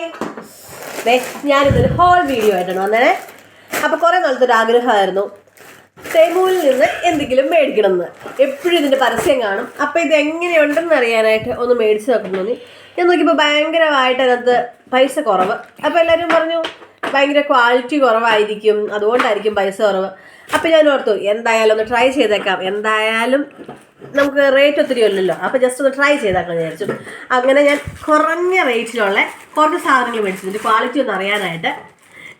Hi ഞാനിതൊരു whole video ആയിട്ടാണ് വന്നേ. അപ്പോൾ കുറേ നാളത്തെ ഒരു ആഗ്രഹമായിരുന്നു തെമൂലിൽ നിന്ന് എന്തെങ്കിലും മേടിക്കണം എന്ന് എപ്പോഴും ഇതിന്റെ പരസ്യം കാണും. അപ്പോൾ ഇത് എങ്ങനെയുണ്ടെന്ന് അറിയാനായിട്ട് ഒന്ന് മേടിച്ച് നോക്കണം തോന്നി. ഞാൻ നോക്കിയപ്പോൾ ഭയങ്കരമായിട്ട് അതിനകത്ത് പൈസ കുറവ്. അപ്പോൾ എല്ലാവരും പറഞ്ഞു ഭയങ്കര ക്വാളിറ്റി കുറവായിരിക്കും. അതുകൊണ്ടായിരിക്കും പൈസ കുറവ്. അപ്പോൾ ഞാൻ ഓർത്തു എന്തായാലും ഒന്ന് ട്രൈ ചെയ്തേക്കാം. എന്തായാലും നമുക്ക് റേറ്റ് ഒത്തിരി ഇല്ലല്ലോ. അപ്പോൾ ജസ്റ്റ് ഒന്ന് ട്രൈ ചെയ്താക്കാൻ വിചാരിച്ചു. അങ്ങനെ ഞാൻ കുറഞ്ഞ റേറ്റിലുള്ള കുറച്ച് സാധനങ്ങൾ മേടിച്ചിട്ടുണ്ട് ക്വാളിറ്റി ഒന്ന് അറിയാനായിട്ട്.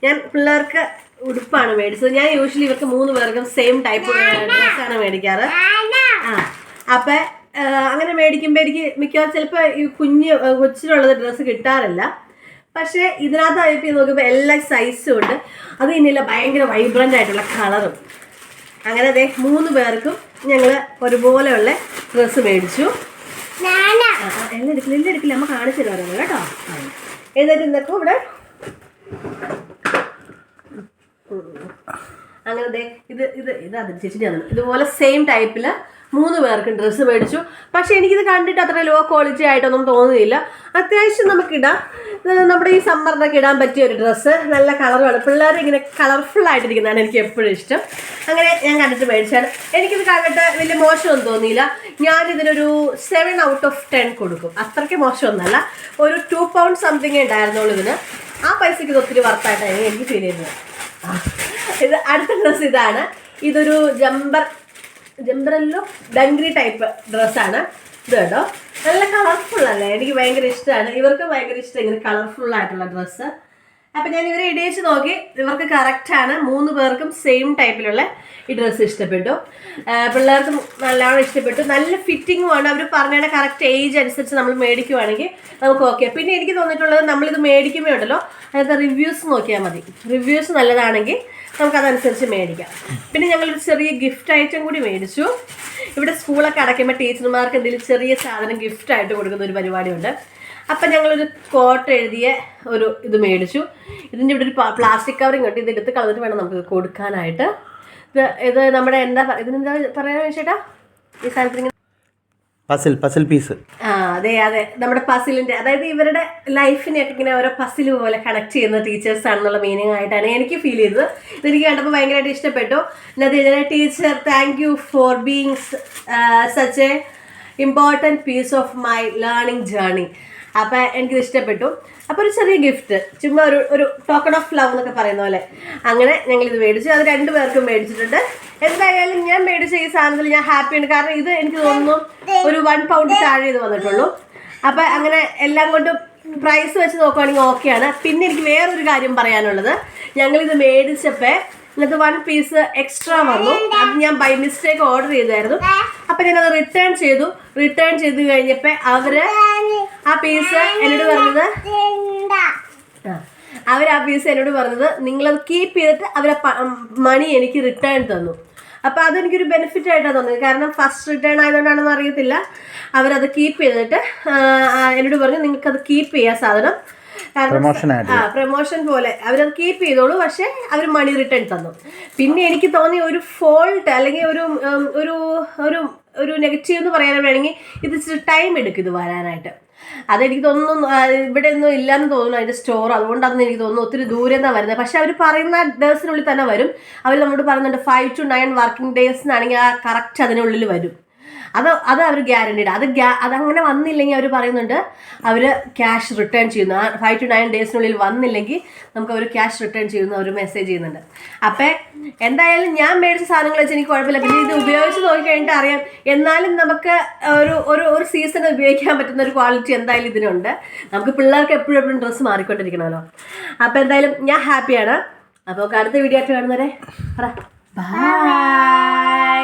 ഞാൻ പിള്ളേർക്ക് ഉടുപ്പാണ് മേടിച്ചത്. ഞാൻ യൂഷ്വലി ഇവർക്ക് മൂന്ന് പേർക്കും സെയിം ടൈപ്പ് ഡ്രസ്സാണ് മേടിക്കാറ്. ആ അപ്പം അങ്ങനെ മേടിക്കുമ്പോൾ എനിക്ക് മിക്കവാറും ചിലപ്പോൾ ഈ കുഞ്ഞ് കൊച്ചിലുള്ളത് കൊച്ചിനുള്ളത് ഡ്രസ്സ് കിട്ടാറില്ല. പക്ഷേ ഇതിനകത്ത് ആയിട്ട് നോക്കുമ്പോൾ എല്ലാ സൈസും ഉണ്ട്. അത് തന്നെയല്ല ഭയങ്കര വൈബ്രന്റ് ആയിട്ടുള്ള കളറും അങ്ങനെ അതെ മൂന്ന് പേർക്കും ഞങ്ങൾ ഒരുപോലെയുള്ള ഡ്രസ്സ് മേടിച്ചു. എല്ലാം എടുക്കില്ല എല്ലാം എടുക്കില്ല അമ്മ കാണിച്ചു തരാം കേട്ടോ. എന്നിട്ട് ഇന്നൊക്കെ ഇവിടെ അങ്ങനെ ദേ ഇത് ഇത് ഇത് അതിന് ചേച്ചി ഞാൻ ഇതുപോലെ സെയിം ടൈപ്പിൽ മൂന്ന് പേർക്കും ഡ്രസ്സ് മേടിച്ചു. പക്ഷേ എനിക്കിത് കണ്ടിട്ട് അത്ര ലോ ക്വാളിറ്റി ആയിട്ടൊന്നും തോന്നുന്നില്ല അത്യാവശ്യം നമുക്കിടാം. നമ്മുടെ ഈ സമ്മറിനൊക്കെ ഇടാൻ പറ്റിയ ഒരു ഡ്രസ്സ്. നല്ല കളറുമാണ് പിള്ളേർ ഇങ്ങനെ കളർഫുൾ ആയിട്ടിരിക്കുന്നതാണ് എനിക്ക് എപ്പോഴും ഇഷ്ടം. അങ്ങനെ ഞാൻ കണ്ടിട്ട് മേടിച്ചാണ്. എനിക്കിത് കണ്ടിട്ട് വലിയ മോശമൊന്നും തോന്നിയില്ല. ഞാനിതിനൊരു സെവൻ ഔട്ട് ഓഫ് ടെൻ കൊടുക്കും. അത്രയ്ക്ക് മോശമൊന്നുമല്ല ഒരു ടു പൗണ്ട് സംതിങ് ഉണ്ടായിരുന്നുള്ളൂ ഇതിന്. ആ പൈസയ്ക്ക് ഇത് ഒത്തിരി വർത്തായിട്ടാണ് എനിക്ക് ഫീൽ ചെയ്യുന്നത്. ഇത് അടുത്ത ഡ്രസ്സ് ഇതാണ്. ഇതൊരു ജമ്പർ ജമ്പറല്ലോ ഡംഗ്രി ടൈപ്പ് ഡ്രസ്സാണ് ഇത് കേട്ടോ നല്ല കളർഫുൾ അല്ലേ? എനിക്ക് ഭയങ്കര ഇഷ്ടമാണ് ഇവർക്ക് ഭയങ്കര ഇഷ്ടം ഇങ്ങനെ കളർഫുൾ ആയിട്ടുള്ള ഡ്രസ്സ് അപ്പം ഞാൻ ഇവരെ ഇടിയിച്ച് നോക്കി. ഇവർക്ക് കറക്റ്റാണ് മൂന്ന് പേർക്കും സെയിം ടൈപ്പിലുള്ള ഈ ഡ്രസ്സ് ഇഷ്ടപ്പെട്ടു. പിള്ളേർക്കും നല്ലവണ്ണം ഇഷ്ടപ്പെട്ടു. നല്ല ഫിറ്റിങ്ങുമാണ് അവർ പറഞ്ഞ കറക്റ്റ് ഏജ് അനുസരിച്ച് നമ്മൾ മേടിക്കുവാണെങ്കിൽ നമുക്ക് ഓക്കെ പിന്നെ എനിക്ക് തോന്നിയിട്ടുള്ളത് നമ്മളിത് മേടിക്കുമ്പോൾ ഉണ്ടല്ലോ. അതായത് റിവ്യൂസ് നോക്കിയാൽ മതി. റിവ്യൂസ് നല്ലതാണെങ്കിൽ നമുക്കതനുസരിച്ച് മേടിക്കാം. പിന്നെ ഞങ്ങളൊരു ചെറിയ ഗിഫ്റ്റ് ഐറ്റം കൂടി മേടിച്ചു. ഇവിടെ സ്കൂളൊക്കെ അടയ്ക്കുമ്പോൾ ടീച്ചർമാർക്ക് എന്തെങ്കിലും ചെറിയ സാധനം ഗിഫ്റ്റ് ആയിട്ട് കൊടുക്കുന്ന ഒരു പരിപാടിയുണ്ട്. അപ്പം ഞങ്ങളൊരു കോട്ട് എഴുതിയ ഒരു ഇത് മേടിച്ചു. ഇതിന്റെ ഇവിടെ ഒരു പ്ലാസ്റ്റിക് കവറിങ് കിട്ടി ഇതെടുത്ത് കളഞ്ഞിട്ട് വേണം നമുക്ക് കൊടുക്കാനായിട്ട്. ഇത് ഇത് നമ്മുടെ എന്താ ഇതിനെന്താ പറയാൻ ചേട്ടാ? ഈ സാധനത്തിന് പസിൽ പസിൽ പീസ് ആ അതെ അതെ. നമ്മുടെ പസിലിന്റെ അതായത് ഇവരുടെ ലൈഫിനെയൊക്കെ ഇങ്ങനെ ഓരോ പസിൽ പോലെ കണക്ട് ചെയ്യുന്ന ടീച്ചേഴ്സ് ആണെന്നുള്ള മീനിങ് ആയിട്ടാണ് എനിക്ക് ഫീൽ ചെയ്തത്. ഇതെനിക്ക് കണ്ടപ്പോൾ ഭയങ്കരമായിട്ട് ഇഷ്ടപ്പെട്ടു. എന്നത് teacher thank you for beings such a important piece of my learning journey അപ്പം എനിക്കിത് ഇഷ്ടപ്പെട്ടു. അപ്പോൾ ഒരു ചെറിയ ഗിഫ്റ്റ് ചുമ്മാ ഒരു ഒരു ടോക്കൺ ഓഫ് ലവ് എന്നൊക്കെ പറയുന്ന പോലെ. അങ്ങനെ ഇത് മേടിച്ചു. അത് രണ്ടു പേർക്കും മേടിച്ചിട്ടുണ്ട്. എന്തായാലും ഞാൻ മേടിച്ച ഈ സാധനത്തിൽ ഞാൻ ഹാപ്പിയാണ് കാരണം ഇത് എനിക്ക് തോന്നുന്നു ഒരു വൺ പൗണ്ട് താഴെ ഇത് വന്നിട്ടുള്ളൂ. അപ്പം അങ്ങനെ എല്ലാം കൊണ്ടും പ്രൈസ് വെച്ച് നോക്കുവാണെങ്കിൽ ഓക്കെയാണ് പിന്നെ എനിക്ക് വേറൊരു കാര്യം പറയാനുള്ളത്. ഇത് മേടിച്ചപ്പോൾ ഇന്നത്തെ വൺ പീസ് എക്സ്ട്രാ വന്നു. അത് ഞാൻ ബൈ മിസ്റ്റേക്ക് ഓർഡർ ചെയ്തായിരുന്നു. അപ്പം ഞാനത് റിട്ടേൺ ചെയ്തു. റിട്ടേൺ ചെയ്ത് കഴിഞ്ഞപ്പോൾ അവർ ആ പീസ് എന്നോട് പറഞ്ഞത്. അവർ ആ പീസ് എന്നോട് പറഞ്ഞത് നിങ്ങളത് കീപ്പ് ചെയ്തിട്ട് അവരെ മണി എനിക്ക് റിട്ടേൺ തന്നു. അപ്പോൾ അതെനിക്കൊരു ബെനിഫിറ്റ് ആയിട്ടാണ് തോന്നിയത്. കാരണം ഫസ്റ്റ് റിട്ടേൺ ആയതുകൊണ്ടാണെന്ന് അറിയത്തില്ല. അവരത് കീപ്പ് ചെയ്തിട്ട് എന്നോട് പറഞ്ഞു നിങ്ങൾക്കത് കീപ്പ് ചെയ്യാം സാധനം. പ്രൊമോഷൻ ആയിട്ട്. ആ പ്രൊമോഷൻ പോലെ. അവരത് കീപ്പ് ചെയ്തോളൂ പക്ഷെ അവർ മണി റിട്ടേൺ തന്നു. പിന്നെ എനിക്ക് തോന്നിയ ഒരു ഫോൾട്ട് അല്ലെങ്കിൽ ഒരു ഒരു ഒരു ഒരു നെഗറ്റീവ് എന്ന് പറയാൻ വേണമെങ്കിൽ ഇത് ഇച്ചിരി ടൈം എടുക്കും ഇത് വരാനായിട്ട്. അതെനിക്ക് തോന്നുന്നു ഇവിടെ ഒന്നും ഇല്ലയെന്ന് തോന്നുന്നു അതിന്റെ സ്റ്റോർ അതുകൊണ്ടാണെന്ന് എനിക്ക് തോന്നുന്നു ഒത്തിരി ദൂരെ നിന്നാണ് വരുന്നത്. പക്ഷെ അവർ പറയുന്ന ഡേഴ്സിനുള്ളിൽ തന്നെ വരും. അവർ നമ്മോട് പറയുന്നുണ്ട് ഫൈവ് ടു നയൻ വർക്കിംഗ് ഡേയ്സിനാണെങ്കിൽ ആ കറക്റ്റ് അതിനുള്ളിൽ വരും. അത് അത് അവർ ഗ്യാരണ്ടീഡ് അത് ഗ്യാ അതങ്ങനെ വന്നില്ലെങ്കിൽ അവർ പറയുന്നുണ്ട് അവർ ക്യാഷ് റിട്ടേൺ ചെയ്യുന്നു. ആ ഫൈവ് ടു നയൻ ഡേയ്സിനുള്ളിൽ വന്നില്ലെങ്കിൽ നമുക്ക് അവർ ക്യാഷ് റിട്ടേൺ ചെയ്യുന്നു അവർ മെസ്സേജ് ചെയ്യുന്നുണ്ട്. അപ്പം എന്തായാലും ഞാൻ മേടിച്ച സാധനങ്ങൾ വെച്ച് എനിക്ക് കുഴപ്പമില്ല. പിന്നെ ഇത് ഉപയോഗിച്ച് നോക്കിക്കഴിഞ്ഞിട്ട് അറിയാം. എന്നാലും നമുക്ക് ഒരു ഒരു ഒരു സീസൺ ഉപയോഗിക്കാൻ പറ്റുന്ന ഒരു ക്വാളിറ്റി എന്തായാലും ഇതിനുണ്ട്. നമുക്ക് പിള്ളേർക്ക് എപ്പോഴും എപ്പോഴും ഡ്രസ്സ് മാറിക്കൊണ്ടിരിക്കണമല്ലോ. അപ്പോൾ എന്തായാലും ഞാൻ ഹാപ്പിയാണ് അപ്പോൾ അടുത്ത വീഡിയോ ആയിട്ട് കാണുന്നവരെ പറ. ബൈ